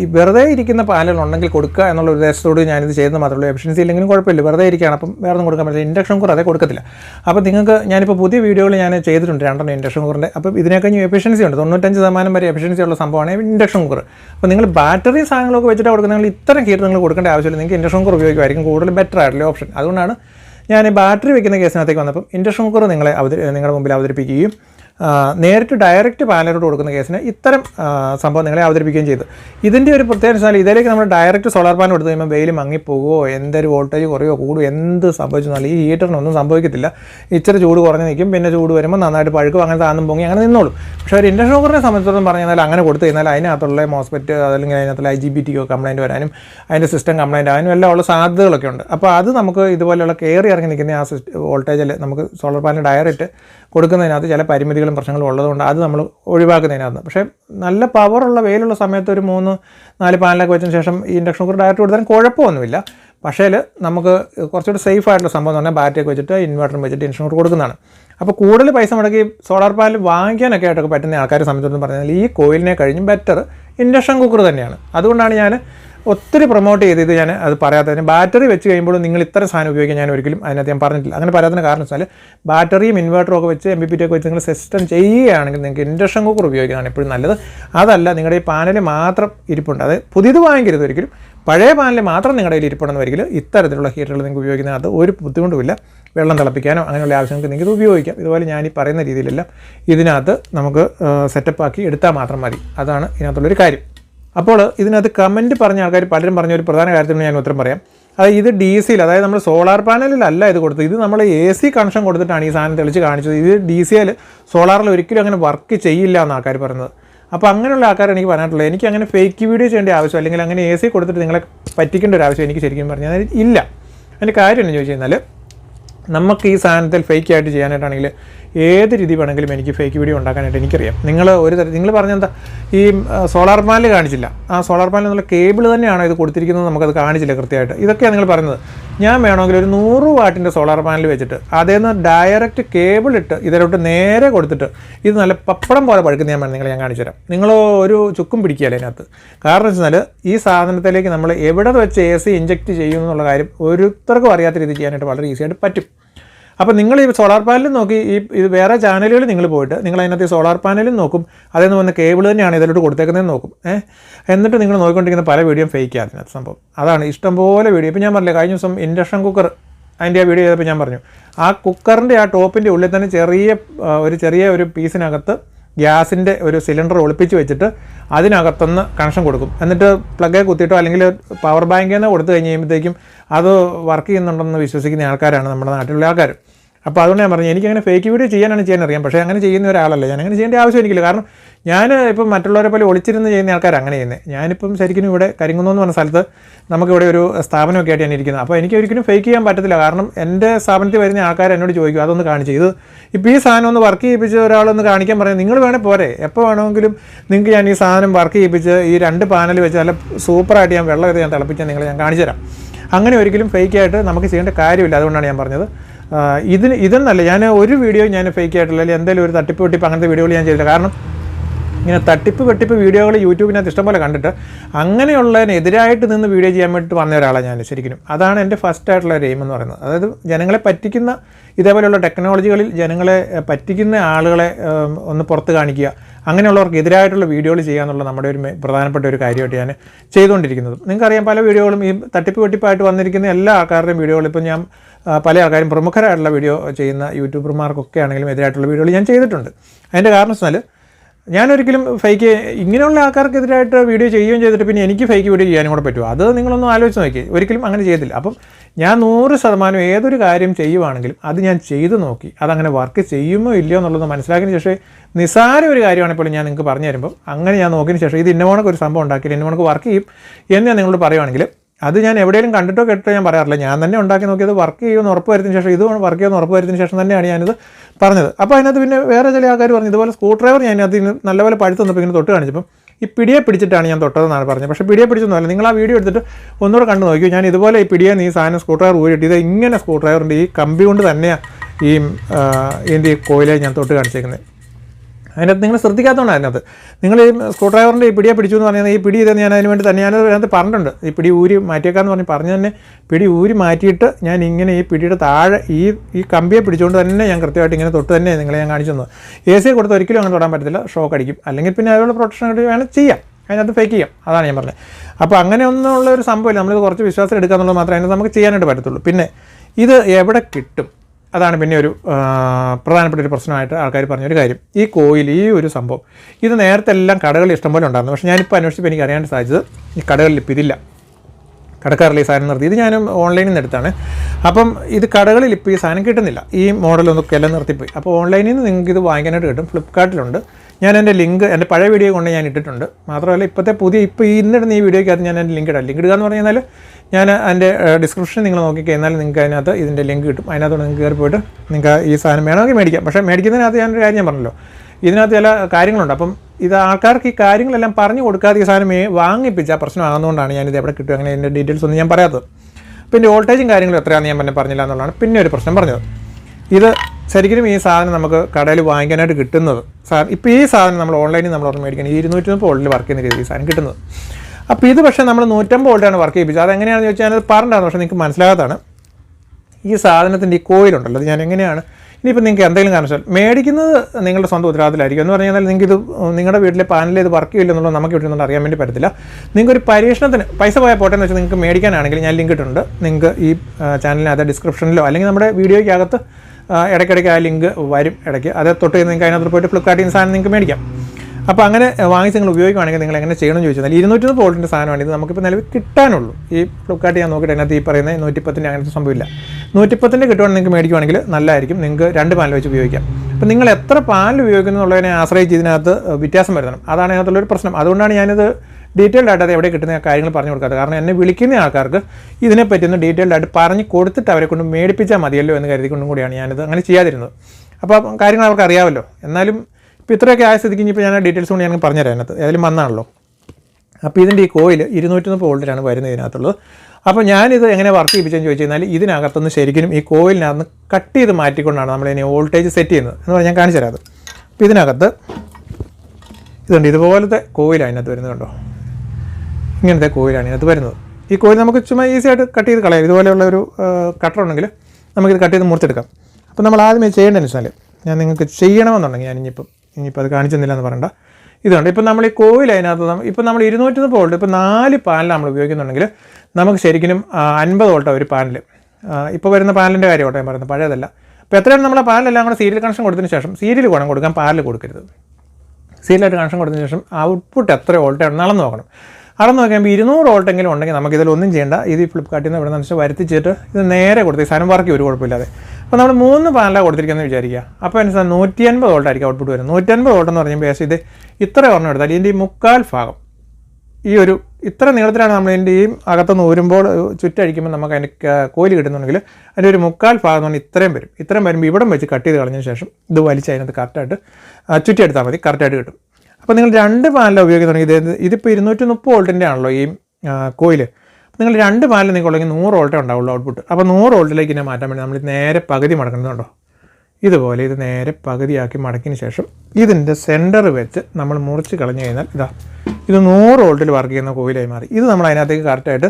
ഈ വെറുതെ ഇരിക്കുന്ന പാലുകൾ ഉണ്ടെങ്കിൽ കൊടുക്കുക എന്നുള്ള ഉദ്ദേശത്തോട് ഞാനിത് ചെയ്യുന്നത് മാത്രമേ ഉള്ളൂ. എഫിഷ്യൻസി ഇല്ലെങ്കിലും കുഴപ്പമില്ല. വെറുതെ ഇരിക്കുകയാണ്. അപ്പം വേറെ ഒന്നും കൊടുക്കാൻ പറ്റില്ല. ഇൻഡക്ഷൻ കുക്കർ അതേ കൊടുക്കത്തില്ല. അപ്പോൾ നിങ്ങൾക്ക് ഞാനിപ്പോൾ പുതിയ വീഡിയോകൾ ഞാൻ ചെയ്തിട്ടുണ്ട്. രണ്ടെണ്ണം ഇൻഡക്ഷൻ കുക്കറിന്റെ അപ്പോൾ ഇതിനൊക്കെ എഫിഷ്യൻസി ഉണ്ട്. തൊണ്ണൂറ്റഞ്ച് ശതമാനം വരെ എഫിഷ്യൻസി ഉള്ള സംഭവമാണ് ഇൻഡക്ഷൻ കുക്കർ അപ്പോൾ നിങ്ങൾ ബാറ്ററി സാധനങ്ങളൊക്കെ വെച്ചിട്ട് കൊടുക്കുന്ന ഇത്തരം ഹീറ്റർ നിങ്ങൾ കൊടുക്കേണ്ട ആവശ്യമില്ല. നിങ്ങൾക്ക് ഇൻഡക്ഷൻ കുക്കർ ഉപയോഗിക്കുമായിരിക്കും. കൂടുതൽ ബെറ്റർ ആയിട്ടുള്ള ഓപ്ഷൻ അതുകൊണ്ടാണ് ഞാൻ ബാറ്ററി വെക്കുന്ന കേസിനകത്തേക്ക് വന്നപ്പം ഇൻഡക്ഷൻ കുക്കർ നിങ്ങളെ അവതരി നിങ്ങളുടെ മുമ്പിൽ അവതരിപ്പിക്കുകയും നേരിട്ട് ഡയറക്റ്റ് പാനലോട് കൊടുക്കുന്ന കേസിന് ഇത്തരം സംഭവം നിങ്ങളെ അവതരിപ്പിക്കുകയും ചെയ്തു. ഇതിന്റെ ഒരു പ്രത്യേകത വെച്ചാൽ ഇതിലേക്ക് നമ്മൾ ഡയറക്റ്റ് സോളാർ പാനൽ കൊടുത്തു കഴിയുമ്പോൾ വെയിൽ മങ്ങിപ്പോകുമോ എന്തൊരു വോൾട്ടേജ് കുറയോ കൂടുമോ എന്ത് സംഭവിച്ചാൽ ഈ ഹീറ്ററിനൊന്നും സംഭവിക്കത്തില്ല. ഇച്ചിരി ചൂട് കുറഞ്ഞ് നിൽക്കും പിന്നെ ചൂട് വരുമ്പോൾ നന്നായിട്ട് പഴുക്കും അങ്ങനെ താന്നും പൊങ്ങി അങ്ങനെ നിന്നോളും. പക്ഷേ ഒരു ഇൻഡക്ഷൻ കുക്കറിനെ സംബന്ധിച്ചിടത്തോളം പറഞ്ഞു കഴിഞ്ഞാൽ അങ്ങനെ കൊടുത്തു കഴിഞ്ഞാൽ അതിനകത്തുള്ള മോസ്പെറ്റ് അല്ലെങ്കിൽ അതിനകത്തുള്ള ഐ ജി ബി ടിക്കോ കംപ്ലൈന്റ് വരാനും അതിന്റെ സിസ്റ്റം കംപ്ലൈന്റ് ആകാനും എല്ലാം ഉള്ള സാധ്യതകളൊക്കെ ഉണ്ട്. അപ്പോൾ അത് നമുക്ക് ഇതുപോലെയുള്ള കയറി ഇറങ്ങി നിൽക്കുന്ന ആ വോൾട്ടേജിൽ നമുക്ക് സോളാർ പാനൽ ഡയറക്റ്റ് കൊടുക്കുന്നതിനകത്ത് ചില പരിമിതികളും പ്രശ്നങ്ങളും ഉള്ളതുകൊണ്ട് അത് നമ്മൾ ഒഴിവാക്കുന്നതിനകത്ത്. പക്ഷേ നല്ല പവറുള്ള വെയിലുള്ള സമയത്ത് ഒരു മൂന്ന് നാല് പാനലൊക്കെ വെച്ചതിന് ശേഷം ഈ ഇൻഡക്ഷൻ കുക്കർ ഡയറക്റ്റ് കൊടുത്താലും കുഴപ്പമൊന്നുമില്ല. പക്ഷേ നമുക്ക് കുറച്ചുകൂടി സേഫ് ആയിട്ടുള്ള സംഭവം എന്ന് പറഞ്ഞാൽ ബാറ്ററിയൊക്കെ വെച്ചിട്ട് ഇൻവെർട്ടറും വെച്ചിട്ട് ഇൻഡക്ഷൻ കുക്കർ കൊടുക്കുന്നതാണ്. അപ്പോൾ കൂടുതൽ പൈസ മുടക്കി സോളാർ പാനൽ വാങ്ങിക്കാനൊക്കെ ആയിട്ടൊക്കെ പറ്റുന്ന ആൾക്കാരെ സംബന്ധിച്ചിടത്തോളം പറഞ്ഞാൽ ഈ കോയിലിനെ കഴിഞ്ഞും ബെറ്റർ ഇൻഡക്ഷൻ കുക്കർ തന്നെയാണ്. അതുകൊണ്ടാണ് ഞാൻ ഒത്തിരി പ്രൊമോട്ട് ചെയ്ത് ഇത് ഞാൻ അത് പറയാത്തതിന് ബാറ്ററി വെച്ച് കഴിയുമ്പോഴും നിങ്ങൾ ഇത്ര സാധനം ഉപയോഗിക്കാൻ ഞാൻ ഒരിക്കലും അതിനകത്ത് ഞാൻ പറഞ്ഞിട്ടില്ല. അങ്ങനെ പറയാത്തതിന് കാരണം വെച്ചാൽ ബാറ്ററിയും ഇൻവേർട്ടറും ഒക്കെ വെച്ച് എം ബി പി ടി ഒക്കെ വെച്ച് നിങ്ങൾ സിസ്റ്റം ചെയ്യുകയാണെങ്കിൽ നിങ്ങൾക്ക് ഇൻഡക്ഷൻ കുക്കർ ഉപയോഗിക്കുന്നതാണ് എപ്പോഴും നല്ലത്. അതല്ല നിങ്ങളുടെ ഈ പാനൽ മാത്രം ഇരിപ്പുണ്ട്. അത് പുതിയത് വാങ്ങിക്കരുത് ഒരിക്കലും. പഴയ പാനൽ മാത്രം നിങ്ങളുടെ കയ്യിൽ ഇരിപ്പുണ്ടെന്ന് ഒരിക്കലും ഇത്തരത്തിലുള്ള ഹീറ്ററുകൾ നിങ്ങൾക്ക് ഉപയോഗിക്കുന്നതിനകത്ത് ഒരു ബുദ്ധിമുട്ടുമില്ല. വെള്ളം തിളപ്പിക്കാനോ അങ്ങനെയുള്ള ആവശ്യങ്ങൾക്ക് നിങ്ങൾക്ക് ഇത് ഉപയോഗിക്കാം. ഇതുപോലെ ഞാൻ ഈ പറയുന്ന രീതിയിലല്ല ഇതിനകത്ത് നമുക്ക് സെറ്റപ്പ് ആക്കി എടുത്താൽ മാത്രം മതി. അതാണ് ഇതിനകത്തുള്ളൊരു കാര്യം. അപ്പോൾ ഇതിനകത്ത് കമന്റ് പറഞ്ഞ ആൾക്കാർ പലരും പറഞ്ഞ ഒരു പ്രധാന കാര്യത്തിന് ഞാൻ ഉത്തരം പറയാം. അതായത് ഇത് ഡി സിയിൽ അതായത് നമ്മൾ സോളാർ പാനലിലല്ല ഇത് കൊടുത്തത്. ഇത് നമ്മൾ എ സി കണക്ഷൻ കൊടുത്തിട്ടാണ് ഈ സാധനം തെളിച്ച് കാണിച്ചത്. ഇത് ഡി സിയിൽ സോളാറിൽ ഒരിക്കലും അങ്ങനെ വർക്ക് ചെയ്യില്ല എന്ന് ആൾക്കാർ പറയുന്നത് അപ്പോൾ അങ്ങനെയുള്ള ആൾക്കാർ എനിക്ക് പറയാനുള്ളത്. എനിക്ക് അങ്ങനെ ഫേക്ക് വീഡിയോ ചെയ്യേണ്ട ആവശ്യം അല്ലെങ്കിൽ അങ്ങനെ എ സി കൊടുത്തിട്ട് നിങ്ങളെ പറ്റിക്കേണ്ട ഒരു ആവശ്യം എനിക്ക് ശരിക്കും പറഞ്ഞാൽ ഇല്ല. അതിന്റെ കാര്യം എന്ന് ചോദിച്ചു കഴിഞ്ഞാൽ നമുക്ക് ഈ സാധനത്തിൽ ഫേക്ക് ആയിട്ട് ചെയ്യാനായിട്ടാണെങ്കിൽ ഏത് രീതി വേണമെങ്കിലും എനിക്ക് ഫേക്ക് വീഡിയോ ഉണ്ടാക്കാനായിട്ട് എനിക്കറിയാം. നിങ്ങൾ ഒരു തരം നിങ്ങൾ പറഞ്ഞെന്താ? ഈ സോളാർ പാനൽ കാണിച്ചില്ല. ആ സോളാർ പാനൽ എന്നുള്ള കേബിൾ തന്നെയാണോ ഇത് കൊടുത്തിരിക്കുന്നത് നമുക്കത് കാണിച്ചില്ല കൃത്യമായിട്ട്. ഇതൊക്കെയാണ് നിങ്ങൾ പറയുന്നത്. ഞാൻ വേണമെങ്കിൽ ഒരു നൂറ് വാട്ടിന്റെ സോളാർ പാനൽ വെച്ചിട്ട് അതേ നിന്ന് ഡയറക്റ്റ് കേബിൾ ഇട്ട് ഇതിലോട്ട് നേരെ കൊടുത്തിട്ട് ഇത് നല്ല പപ്പടം പോലെ പഴുക്കുന്ന ഞാൻ നിങ്ങളെ ഞാൻ കാണിച്ചു തരാം നിങ്ങൾ ഒരു ചുക്കും പിടിക്കുകയല്ല അതിനകത്ത് കാരണം വെച്ചാൽ ഈ സാധനത്തിലേക്ക് നമ്മൾ എവിടെ വെച്ച് എ സി ഇഞ്ചക്ട് ചെയ്യും എന്നുള്ള കാര്യം ഒരുത്തർക്കും അറിയാത്ത രീതി ചെയ്യാനായിട്ട് വളരെ ഈസിയായിട്ട് പറ്റും. അപ്പോൾ നിങ്ങൾ ഈ സോളാർ പാനലും നോക്കി ഈ ഇത് വേറെ ചാനലുകൾ നിങ്ങൾ പോയിട്ട് നിങ്ങൾ അതിനകത്ത് ഈ സോളാർ പാനലും നോക്കും. അതിൽ നിന്ന് വന്ന കേബിൾ തന്നെയാണ് ഇതിലോട്ട് കൊടുത്തേക്കുന്നതെന്ന് നോക്കും. ഏഹ് എന്നിട്ട് നിങ്ങൾ നോക്കിക്കൊണ്ടിരിക്കുന്ന പല വീഡിയോ ഫേക്ക് അതിനകത്ത് സംഭവം. അതാണ് ഇഷ്ടംപോലെ വീഡിയോ ഇപ്പോൾ ഞാൻ പറഞ്ഞില്ല കഴിഞ്ഞ ദിവസം ഇൻഡക്ഷൻ കുക്കർ അതിന്റെ ആ വീഡിയോ ചെയ്തപ്പോൾ ഞാൻ പറഞ്ഞു. ആ കുക്കറിന്റെ ആ ടോപ്പിന്റെ ഉള്ളിൽ തന്നെ ചെറിയ ഒരു ചെറിയ ഒരു പീസിനകത്ത് ഗ്യാസിന്റെ ഒരു സിലിണ്ടർ ഒളിപ്പിച്ച് വെച്ചിട്ട് അതിനകത്തുനിന്ന് കണക്ഷൻ കൊടുക്കും. എന്നിട്ട് പ്ലഗ് കുത്തിയിട്ടോ അല്ലെങ്കിൽ പവർ ബാങ്കിൽ നിന്ന് കൊടുത്തു കഴിഞ്ഞ് കഴിയുമ്പോഴത്തേക്കും അത് വർക്ക് ചെയ്യുന്നുണ്ടെന്ന് വിശ്വസിക്കുന്ന ആൾക്കാരാണ് നമ്മുടെ നാട്ടിലുള്ള ആൾക്കാർ അപ്പോൾ അതുകൊണ്ട് ഞാൻ പറഞ്ഞു എനിക്കങ്ങനെ ഫേക്ക് വീഡിയോ ചെയ്യാനാണ് ചെയ്യാൻ അറിയാം. പക്ഷേ അങ്ങനെ ചെയ്യുന്ന ഒരാളല്ല. ഞാൻ അങ്ങനെ ചെയ്യേണ്ട ആവശ്യം എനിക്കില്ല കാരണം ഞാൻ ഇപ്പം മറ്റുള്ളവരെ പോലെ ഒളിച്ചിരുന്ന് ചെയ്യുന്ന ആൾക്കാർ അങ്ങനെ ചെയ്യുന്നത് ഞാനിപ്പം ശരിക്കും ഇവിടെ കരിങ്കുന്നു എന്ന് പറഞ്ഞ സ്ഥലത്ത് നമുക്കിവിടെ ഒരു സ്ഥാപനമൊക്കെ ആയിട്ട് ഞാൻ ഇരിക്കുന്നത്. അപ്പോൾ എനിക്ക് ഒരിക്കലും ഫേക്ക് ചെയ്യാൻ പറ്റത്തില്ല. കാരണം എന്റെ സ്ഥാപനത്തിൽ വരുന്ന ആൾക്കാർ എന്നോട് ചോദിക്കും അതൊന്ന് കാണിച്ചു. ഇത് ഇപ്പോൾ ഈ സാധനം ഒന്ന് വർക്ക് ചെയ്യിപ്പിച്ച് ഒരാളൊന്ന് കാണിക്കാൻ പറയാം നിങ്ങൾ വേണേൽ പോരെ. എപ്പോൾ വേണമെങ്കിലും നിങ്ങൾക്ക് ഞാൻ ഈ സാധനം വർക്ക് ചെയ്യിപ്പിച്ച് ഈ രണ്ട് പാനൽ വെച്ച് നല്ല സൂപ്പറായിട്ട് ഞാൻ വെള്ളം ഇത് ഞാൻ തിളപ്പിച്ചാൽ നിങ്ങളെ ഞാൻ കാണിച്ചു തരാം. അങ്ങനെ ഒരിക്കലും ഫേക്ക് ആയിട്ട് നമുക്ക് ചെയ്യേണ്ട കാര്യമില്ല. അതുകൊണ്ടാണ് ഞാൻ പറഞ്ഞത്. ഇതിന് ഇതെന്നല്ല ഞാൻ ഒരു വീഡിയോ ഞാൻ ഫേക്ക് ആയിട്ടുള്ള അല്ലെങ്കിൽ എന്തെങ്കിലും ഒരു തട്ടിപ്പ് വെട്ടിപ്പ് അങ്ങനത്തെ വീഡിയോകൾ ഞാൻ ചെയ്തില്ല കാരണം ഇങ്ങനെ തട്ടിപ്പ് വെട്ടിപ്പ് വീഡിയോകൾ യൂട്യൂബിനകത്ത് ഇഷ്ടംപോലെ കണ്ടിട്ട് അങ്ങനെയുള്ളതിനെതിരായിട്ട് നിന്ന് വീഡിയോ ചെയ്യാൻ വേണ്ടിയിട്ട് വന്ന ഒരാളാണ് ഞാൻ ശരിക്കും. അതാണ് എന്റെ ഫസ്റ്റ് ആയിട്ടുള്ള ഒരു എയിം എന്ന് പറയുന്നത്. അതായത് ജനങ്ങളെ പറ്റിക്കുന്ന ഇതേപോലെയുള്ള ടെക്നോളജികളിൽ ജനങ്ങളെ പറ്റിക്കുന്ന ആളുകളെ ഒന്ന് പുറത്ത് കാണിക്കുക അങ്ങനെയുള്ളവർക്ക് എതിരായിട്ടുള്ള വീഡിയോകൾ ചെയ്യുക എന്നുള്ള നമ്മുടെ ഒരു പ്രധാനപ്പെട്ട ഒരു കാര്യമായിട്ട് ഞാൻ ചെയ്തുകൊണ്ടിരിക്കുന്നത്. നിങ്ങൾക്കറിയാം പല വീഡിയോകളും ഈ തട്ടിപ്പ് വെട്ടിപ്പായിട്ട് വന്നിരിക്കുന്ന എല്ലാ ആൾക്കാരുടെയും വീഡിയോകൾ ഇപ്പം ഞാൻ പല ആൾക്കാരും പ്രമുഖരായിട്ടുള്ള വീഡിയോ ചെയ്യുന്ന യൂട്യൂബർമാർക്കൊക്കെ ആണെങ്കിലും എതിരായിട്ടുള്ള വീഡിയോകൾ ഞാൻ ചെയ്തിട്ടുണ്ട്. അതിന്റെ കാരണം വെച്ചാൽ ഞാനൊരിക്കലും ഫേക്ക് ഇങ്ങനെയുള്ള ആൾക്കാർക്കെതിരായിട്ട് വീഡിയോ ചെയ്യുകയും ചെയ്തിട്ട് പിന്നെ എനിക്ക് ഫേക്ക് വീഡിയോ ചെയ്യാനും കൂടെ പറ്റുമോ? അത് നിങ്ങളൊന്ന് ആലോചിച്ച് നോക്കി. ഒരിക്കലും അങ്ങനെ ചെയ്തില്ല അപ്പം ഞാൻ നൂറ് ശതമാനം ഏതൊരു കാര്യം ചെയ്യുവാണെങ്കിലും അത് ഞാൻ ചെയ്ത് നോക്കി. അതങ്ങനെ വർക്ക് ചെയ്യുമോ ഇല്ലയോ എന്നുള്ളത് മനസ്സിലാക്കിയതിന് ശേഷം നിസ്സാര ഒരു കാര്യമാണ് ഇപ്പോൾ ഞാൻ നിങ്ങൾക്ക് പറഞ്ഞു തരുമ്പോൾ അങ്ങനെ ഞാൻ നോക്കിയതിന് ശേഷം ഇത് ഇന്നവണക്ക് ഒരു സംഭവം ഉണ്ടാക്കി ഇന്നവണക്ക് വർക്ക് ചെയ്യും എന്ന് ഞാൻ നിങ്ങളോട് പറയുവാണെങ്കിൽ അത് ഞാൻ എവിടെയെങ്കിലും കണ്ടിട്ടോ കേട്ടോ ഞാൻ പറയാറില്ല. ഞാൻ തന്നെ ഉണ്ടാക്കി നോക്കിയത് വർക്ക് ചെയ്യുമെന്ന് ഉറപ്പ് വരുത്തിന് ശേഷം ഇത് വർക്ക് ചെയ്യുമെന്ന് ഉറപ്പ് വരുത്തിന് ശേഷം തന്നെയാണ് ഞാനിത് പറഞ്ഞത്. അപ്പോൾ അതിനകത്ത് പിന്നെ വേറെ ചില ആൾക്കാർ പറഞ്ഞു ഇതുപോലെ സ്ക്രൂ ഡ്രൈവർ ഞാൻ അതിൽ ഇന്ന് നല്ലപോലെ പഴുത്ത് വന്നപ്പോൾ ഇങ്ങനെ തൊട്ട് കാണിച്ചപ്പം ഈ പിടിയെ പിടിച്ചിട്ടാണ് ഞാൻ തൊട്ടതെന്നാണ് പറഞ്ഞത്. പക്ഷേ പിടിയെ പിടിച്ചൊന്നുമല്ല നിങ്ങൾ ആ വീഡിയോ എടുത്തിട്ട് ഒന്നുകൂടെ കണ്ടു നോക്കിയോ ഞാൻ ഇതുപോലെ ഈ പിടിയെ നീ സാധനം സ്ക്രൂ ഡ്രൈവർ ഊരിയിട്ട് ഇത് ഇങ്ങനെ സ്ക്രൂ ഡ്രൈവറിന്റെ ഈ കമ്പി കൊണ്ട് തന്നെയാണ് ഈ ഇതിന്റെ ഈ കോയിലെ ഞാൻ തൊട്ട് കാണിച്ചേക്കുന്നത്. അതിനകത്ത് നിങ്ങൾ ശ്രദ്ധിക്കാത്തതുകൊണ്ട് അതിനകത്ത്. നിങ്ങൾ ഈ സ്ക്രൂ ഡ്രൈവറിന്റെ ഈ പിടിയെ പിടിച്ചു എന്ന് പറഞ്ഞാൽ ഈ പിടി ഇതെന്ന് ഞാൻ അതിന് വേണ്ടി തന്നെ ഞാൻ അതിനകത്ത് പറഞ്ഞിട്ടുണ്ട്. ഈ പിടി ഊരി മാറ്റിയേക്കാന്ന് പറഞ്ഞ് പറഞ്ഞു തന്നെ പിടി ഊരി മാറ്റിയിട്ട് ഞാൻ ഇങ്ങനെ ഈ പിടിയുടെ താഴെ ഈ ഈ കമ്പിയെ പിടിച്ചുകൊണ്ട് തന്നെ ഞാൻ കൃത്യമായിട്ട് ഇങ്ങനെ തൊട്ട് തന്നെ നിങ്ങളെ ഞാൻ കാണിച്ചു തന്നു എ സി കൊടുത്ത് ഒരിക്കലും അങ്ങനെ തൊടാൻ പറ്റത്തില്ല. ഷോക്ക് അടിക്കും. അല്ലെങ്കിൽ പിന്നെ അതിനുള്ള പ്രൊട്ടക്ഷൻ വേണം ചെയ്യാം. അതിനകത്ത് ഫേക്ക് ചെയ്യാം. അതാണ് ഞാൻ പറഞ്ഞത്. അപ്പോൾ അങ്ങനെ ഒന്നുള്ള ഒരു സംഭവമില്ല. നമ്മളിത് കുറച്ച് വിശ്വാസം എടുക്കുക എന്നുള്ളത് മാത്രമേ അതിനകത്ത് നമുക്ക് ചെയ്യാനായിട്ട് പറ്റത്തുള്ളൂ. പിന്നെ ഇത് എവിടെ കിട്ടും? അതാണ് പിന്നെ ഒരു പ്രധാനപ്പെട്ട ഒരു പ്രശ്നമായിട്ട് ആൾക്കാർ പറഞ്ഞൊരു കാര്യം. ഈ കോയിൽ ഈ ഒരു സംഭവം ഇത് നേരത്തെ എല്ലാം കടകളിൽ ഇഷ്ടംപോലെ ഉണ്ടായിരുന്നു. പക്ഷേ ഞാനിപ്പോൾ അന്വേഷിച്ചപ്പോൾ എനിക്ക് അറിയാൻ സാധിച്ചത് ഈ കടകളിൽ ഇപ്പോൾ ഇതില്ല. കടക്കാരിൽ ഈ സാധനം നിർത്തി. ഇത് ഞാൻ ഓൺലൈനിൽ നിന്ന് എടുത്താണ്. അപ്പം ഇത് കടകളിൽ ഇപ്പോൾ ഈ സാധനം കിട്ടുന്നില്ല. ഈ മോഡലൊന്നും എല്ലാം നിർത്തിപ്പോയി. അപ്പോൾ ഓൺലൈനിൽ നിന്ന് നിങ്ങൾക്ക് ഇത് വാങ്ങിക്കാനായിട്ട് കിട്ടും. ഫ്ലിപ്കാർട്ടിലുണ്ട്. ഞാൻ എന്റെ ലിങ്ക് എന്റെ പഴയ വീഡിയോ കൊണ്ട് ഞാൻ ഇട്ടിട്ടുണ്ട്. മാത്രമല്ല ഇപ്പോഴത്തെ പുതിയ ഇപ്പോൾ ഇന്നിടുന്ന ഈ വീഡിയോയ്ക്കകത്ത് ഞാൻ എന്റെ ലിങ്ക് ഇടാം. ലിങ്ക് ഇടുക എന്ന് പറഞ്ഞു കഴിഞ്ഞാൽ ഞാൻ അതിന്റെ ഡിസ്ക്രിപ്ഷൻ നിങ്ങൾ നോക്കിക്കഴിഞ്ഞാൽ നിങ്ങൾക്ക് അതിനകത്ത് ഇതിന്റെ ലിങ്ക് കിട്ടും. അതിനകത്തോടെ നിങ്ങൾക്ക് കയറി പോയിട്ട് നിങ്ങൾക്ക് ഈ സാധനം വേണമെങ്കിൽ മേടിക്കാം. പക്ഷേ മേടിക്കുന്നതിനകത്ത് ഞാനൊരു കാര്യം ഞാൻ പറഞ്ഞല്ലോ. ഇതിനകത്ത് ചില കാര്യങ്ങളുണ്ട്. അപ്പം ഇത് ആൾക്കാർക്ക് ഈ കാര്യങ്ങളെല്ലാം പറഞ്ഞു കൊടുക്കാതെ ഈ സാധനം വാങ്ങിപ്പിച്ച പ്രശ്നമാകുന്നതുകൊണ്ടാണ് ഞാനിത് എവിടെ കിട്ടും അങ്ങനെ ഇതിന്റെ ഡീറ്റെയിൽസ് ഒന്നും ഞാൻ പറയാത്തത്. പിന്നെ വോൾട്ടേജും കാര്യങ്ങളും എത്രയാണെന്ന് ഞാൻ പിന്നെ പറഞ്ഞില്ല എന്നുള്ളതാണ് പിന്നെ ഒരു പ്രശ്നം പറഞ്ഞത്. ഇത് ശരിക്കും ഈ സാധനം നമുക്ക് കടയിൽ വാങ്ങിക്കാനായിട്ട് കിട്ടുന്നത് സാർ ഇപ്പോൾ ഈ സാധനം നമ്മൾ ഓൺലൈനിൽ നമ്മൾ ഓർമ്മ മേടിക്കണം ഈ ഇരുന്നൂറ്റി മുപ്പത് വോൾട്ടിൽ വർക്ക് ചെയ്യുന്ന രീതിയിൽ സാധനം കിട്ടുന്നത്. അപ്പോൾ ഇത് പക്ഷേ നമ്മൾ നൂറ്റമ്പത് വോൾട്ടാണ് വർക്ക് ചെയ്യിപ്പിച്ചത്. അതെങ്ങനെയാണെന്ന് ചോദിച്ചാൽ ഞാനത് പറഞ്ഞതാണ് പക്ഷേ നിങ്ങൾക്ക് മനസ്സിലാകാത്തതാണ്. ഈ സാധനത്തിന്റെ ഈ കോയിലുണ്ടല്ലോ അത് ഞാൻ എങ്ങനെയാണ് ഇനിയിപ്പോൾ നിങ്ങൾക്ക് എന്തെങ്കിലും കാരണവശാൽ മേടിക്കുന്നത് നിങ്ങളുടെ സ്വന്തം ഉത്തരവാദിത്തത്തിലായിരിക്കും. എന്ന് പറഞ്ഞാൽ നിങ്ങൾക്ക് ഇത് നിങ്ങളുടെ വീട്ടിലെ പാനലിൽ ഇത് വർക്ക് ചെയ്യില്ലെന്നുള്ളത് നമുക്ക് കിട്ടുന്നുണ്ട് അറിയാൻ വേണ്ടി പറ്റത്തില്ല. നിങ്ങൾക്ക് ഒരു പരീക്ഷണത്തിന് പൈസ പോയ പോട്ടെ എന്ന് വെച്ചാൽ നിങ്ങൾക്ക് മേടിക്കാനാണെങ്കിൽ ഞാൻ ലിങ്ക് ഇട്ടിട്ടുണ്ട്. നിങ്ങൾക്ക് ഈ ചാനലിനകത്ത് ഡിസ്ക്രിപ്ഷനിലോ അല്ലെങ്കിൽ നമ്മുടെ വീഡിയോയ്ക്കകത്ത് ഇടയ്ക്കിടയ്ക്ക് ആ ലിങ്ക് വരും ഇടയ്ക്ക്. അത് തൊട്ട് നിങ്ങൾക്ക് അതിനകത്ത് പോയിട്ട് ഫ്ലിപ്കാർട്ടിൽ നിന്ന് സാധനം നിങ്ങൾക്ക് മേടിക്കാം. അപ്പോൾ അങ്ങനെ വാങ്ങിച്ച് നിങ്ങൾ ഉപയോഗിക്കുകയാണെങ്കിൽ നിങ്ങൾ എങ്ങനെ ചെയ്യണമെന്ന് ചോദിച്ചാൽ ഇരുന്നൂറ്റി മുപ്പത് വോൾട്ടിന്റെ സാധനമാണ്. ഇത് നമുക്കിപ്പോൾ നിലവിൽ കിട്ടാനുള്ളൂ. ഈ ഫ്ലിപ്കാർട്ട് ഞാൻ നോക്കിയിട്ട് അതിനകത്ത് ഈ പറയുന്ന നൂറ്റിപ്പത്തിന്റെ അങ്ങനത്തെ സംഭവമില്ല. നൂറ്റിപ്പത്തിന്റെ കിട്ടുവാണെങ്കിൽ നിങ്ങൾക്ക് മേടിക്കുവാണെങ്കിൽ നല്ലതായിരിക്കും. നിങ്ങൾക്ക് രണ്ട് പാനൽ വെച്ച് ഉപയോഗിക്കാം. അപ്പോൾ നിങ്ങൾ എത്ര പാനൽ ഉപയോഗിക്കുന്നു എന്നുള്ളതിനെ ആശ്രയിച്ച് ഇതിനകത്ത് വ്യത്യാസം വരുത്തണം. അതാണ് അതിനകത്തുള്ളൊരു പ്രശ്നം. അതുകൊണ്ടാണ് ഞാനിത് ഡീറ്റെയിൽഡ് ആയിട്ട് അത് എവിടെ കിട്ടുന്ന കാര്യങ്ങൾ പറഞ്ഞു കൊടുക്കാത്തത്. കാരണം എന്നെ വിളിക്കുന്ന ആൾക്കാർക്ക് ഇതിനെപ്പറ്റി ഒന്ന് ഡീറ്റെയിൽഡ് ആയിട്ട് പറഞ്ഞ് കൊടുത്തിട്ട് അവരെ കൊണ്ട് മേടിപ്പിച്ചാൽ മതിയല്ലോ എന്ന് കരുതിക്കൊണ്ടും കൂടിയാണ് ഞാനിത് അങ്ങനെ ചെയ്യാതിരുന്നത്. അപ്പോൾ കാര്യങ്ങൾ അവർക്ക് അറിയാമല്ലോ. എന്നാലും ഇപ്പോൾ ഇത്രയൊക്കെ ആയ സ്ഥിതിക്ക് ഇനിയിപ്പോൾ ഞാൻ ഡീറ്റെയിൽസ് കൊണ്ട് ഞാൻ പറഞ്ഞുതരാം അതിനകത്ത്. ഏതായാലും വന്നാണല്ലോ. അപ്പോൾ ഇതിന്റെ ഈ കോയിൽ ഇരുന്നൂറ്റി മുപ്പത് വോൾട്ടിലാണ് വരുന്നത് ഇതിനകത്തുള്ളത്. അപ്പോൾ ഞാനിത് എങ്ങനെ വർക്ക് ചെയ്യിപ്പിച്ചെന്ന് ചോദിച്ചു കഴിഞ്ഞാൽ ഇതിനകത്തുനിന്ന് ശരിക്കും ഈ കോയിലിനകത്ത് കട്ട് ചെയ്ത് മാറ്റിക്കൊണ്ടാണ് നമ്മൾ ഇനി വോൾട്ടേജ് സെറ്റ് ചെയ്യുന്നത്. എന്ന് പറഞ്ഞാൽ ഞാൻ കാണിച്ചു തരാം അപ്പോൾ ഇതിനകത്ത് ഇതുണ്ട്. ഇതുപോലത്തെ കോയിലാണ് അതിനകത്ത് വരുന്നത് കണ്ടോ? ഇങ്ങനത്തെ കോയിലാണ് ഇതിനകത്ത് വരുന്നത്. ഈ കോയിൽ നമുക്ക് ചുമ്മാ ഈസി ആയിട്ട് കട്ട് ചെയ്ത് കളയാം. ഇതുപോലെയുള്ള ഒരു കട്ടർ ഉണ്ടെങ്കിൽ നമുക്കിത് കട്ട് ചെയ്ത് മുറിച്ചെടുക്കാം. അപ്പോൾ നമ്മൾ ആദ്യമേ ചെയ്യേണ്ടതെന്ന് വെച്ചാൽ ഞാൻ നിങ്ങൾക്ക് ചെയ്യണമെന്നുണ്ടെങ്കിൽ ഞാൻ ഇനിയിപ്പം ഇനിയിപ്പോൾ അത് കാണിച്ചെന്നില്ല എന്ന് പറയണ്ട ഇതുണ്ട് ഇപ്പം നമ്മൾ ഈ കോയിൽ അതിനകത്ത് ഇപ്പം നമ്മൾ ഇരുന്നൂറ്റി മുപ്പത് വോൾട്ട് ഇപ്പം നാല് പാനൽ നമ്മൾ ഉപയോഗിക്കുന്നുണ്ടെങ്കിൽ നമുക്ക് ശരിക്കും അൻപത് വോൾട്ടാണ് ഒരു പാനൽ ഇപ്പോൾ വരുന്ന പാനലിന്റെ കാര്യമാട്ടോ ഞാൻ പറയുന്നത്. പഴയതല്ല. അപ്പോൾ എത്രയാണ് നമ്മൾ പാനലെല്ലാം കൂടെ സീരിയൽ കണക്ഷൻ കൊടുത്തതിന് ശേഷം സീരിയൽ ഗുണം കൊടുക്കാൻ പാനൽ കൊടുക്കരുത്. സീരിയലായിട്ട് കണക്ഷൻ കൊടുത്തതിന് ശേഷം ഔട്ട്പുട്ട് എത്ര വോൾട്ടാണ് അളന്ന് നോക്കണം. അളന്ന് നോക്കുമ്പോൾ ഇരുന്നൂറ് വോൾട്ടെങ്കിലും ഉണ്ടെങ്കിൽ നമുക്ക് ഇതിലൊന്നും ചെയ്യേണ്ട. ഇത് ഈ ഫ്ലിപ്കാർട്ടിൽ നിന്ന് ഇവിടെ നിന്ന് വരുത്തിച്ചിട്ട് ഇത് നേരെ കൊടുത്ത് ഈ സാധനം വർക്ക് ഒരു കുഴപ്പമില്ലാതെ. അപ്പോൾ നമ്മൾ മൂന്ന് പാനലാണ് കൊടുത്തിരിക്കുന്നത് വിചാരിക്കുക. അപ്പോൾ അനുസരിച്ച് നൂറ്റി അൻപത് വോൾട്ടായിരിക്കും ഔട്ട്പുട്ട് വരുന്നത്. നൂറ്റി അൻപത് വോൾട്ട് എന്ന് പറഞ്ഞാൽ ഏകദേശം ഇത് ഇത്ര ഒരെണ്ണം എടുത്താൽ ഇതിന്റെ ഈ മുക്കാൽ ഭാഗം ഈ ഒരു ഇത്ര നീളത്തിലാണ് നമ്മൾ ഇതിന്റെ ഈ അകത്തുനിന്ന് ഊരുമ്പോൾ ചുറ്റഴിക്കുമ്പോൾ നമുക്ക് അതിന്റെ കോയിൽ കിട്ടുന്നുണ്ടെങ്കിൽ അതിന്റെ ഒരു മുക്കാൽ ഭാഗം എന്ന് ഇത്രയും വരും. ഇത്രയും വരുമ്പോൾ ഇവിടം വെച്ച് കട്ട് ചെയ്ത് കളഞ്ഞതിന് ശേഷം ഇത് വലിച്ച് അതിനകത്ത് കറക്റ്റായിട്ട് ചുറ്റിയെടുത്താൽ മതി കറക്റ്റായിട്ട് കിട്ടും. അപ്പോൾ നിങ്ങൾ രണ്ട് പാനലാണ് ഉപയോഗിക്കുന്നുണ്ടെങ്കിൽ ഇത് ഇതിപ്പോൾ ഇരുന്നൂറ്റി മുപ്പത് വോൾട്ടിന്റെ ആണല്ലോ ഈ കോയിൽ നിങ്ങൾ രണ്ട് പാലിൽ നിൽക്കുള്ളെങ്കിൽ നൂറ് വോൾട്ടേ ഉണ്ടാവുള്ളൂ ഔട്ട്പുട്ട് അപ്പോൾ നൂറ് വോൾട്ടിലേക്ക് ഇതിനെ മാറ്റാൻ വേണ്ടി നമ്മൾ നേരെ പകുതി മടക്കുന്നുണ്ടോ ഇതുപോലെ ഇത് നേരെ പകുതിയാക്കി മടക്കിയതിന് ശേഷം ഇതിന്റെ സെന്റർ വെച്ച് നമ്മൾ മുറിച്ച് കളഞ്ഞു കഴിഞ്ഞാൽ ഇതാ ഇത് നൂറ് വോൾട്ടിൽ വർക്ക് ചെയ്യുന്ന കോയിലായി മാറി. ഇത് നമ്മൾ അതിനകത്തേക്ക് കറക്റ്റായിട്ട്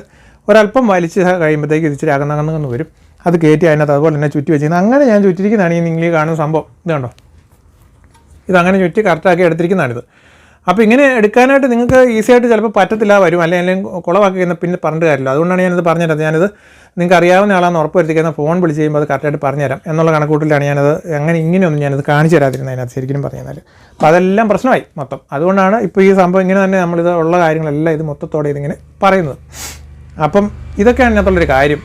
ഒരല്പം വലിച്ച് കഴിയുമ്പോഴത്തേക്ക് ഇത് അകന്നകന്ന് വരും. അത് കയറ്റി അതിനകത്ത് അതുപോലെ തന്നെ ചുറ്റി വെച്ചിരുന്നത് അങ്ങനെ ഞാൻ ചുറ്റിരിക്കുന്നതാണ് ഈ നിങ്ങൾ കാണുന്ന സംഭവം. ഇത് കണ്ടോ? ഇതങ്ങനെ ചുറ്റി കറക്റ്റാക്കി എടുത്തിരിക്കുന്നതാണിത്. അപ്പോൾ ഇങ്ങനെ എടുക്കാനായിട്ട് നിങ്ങൾക്ക് ഈസി ആയിട്ട് ചിലപ്പോൾ പറ്റത്തില്ല വരും. അല്ലെങ്കിൽ കുളവാക്കി കഴിഞ്ഞാൽ പിന്നെ പറഞ്ഞിട്ട് കാര്യമില്ല. അതുകൊണ്ടാണ് ഞാനിത് പറഞ്ഞുതരാം ഞാനത് നിങ്ങൾക്ക് അറിയാവുന്ന ആളാണെന്ന് ഉറപ്പ് വരുത്തിക്കുന്ന ഫോൺ വിളിച്ച് ചെയ്യുമ്പോൾ അത് കറക്റ്റായിട്ട് പറഞ്ഞുതരാം എന്നുള്ള കണക്കൂട്ടിലാണ് ഞാനത് അങ്ങനെ ഇങ്ങനെയൊന്നും ഞാനത് കാണിച്ചു തരാതിരുന്നത് അതിനകത്ത് ശരിക്കും പറഞ്ഞു തന്നാൽ അപ്പോൾ അതെല്ലാം പ്രശ്നമായി മൊത്തം. അതുകൊണ്ടാണ് ഇപ്പോൾ ഈ സംഭവം ഇങ്ങനെ തന്നെ നമ്മളിത് ഉള്ള കാര്യങ്ങളെല്ലാം ഇത് മൊത്തത്തോടെ ഇതിങ്ങനെ പറയുന്നത്. അപ്പം ഇതൊക്കെയാണ് ഇതിനകത്തുള്ളൊരു കാര്യം.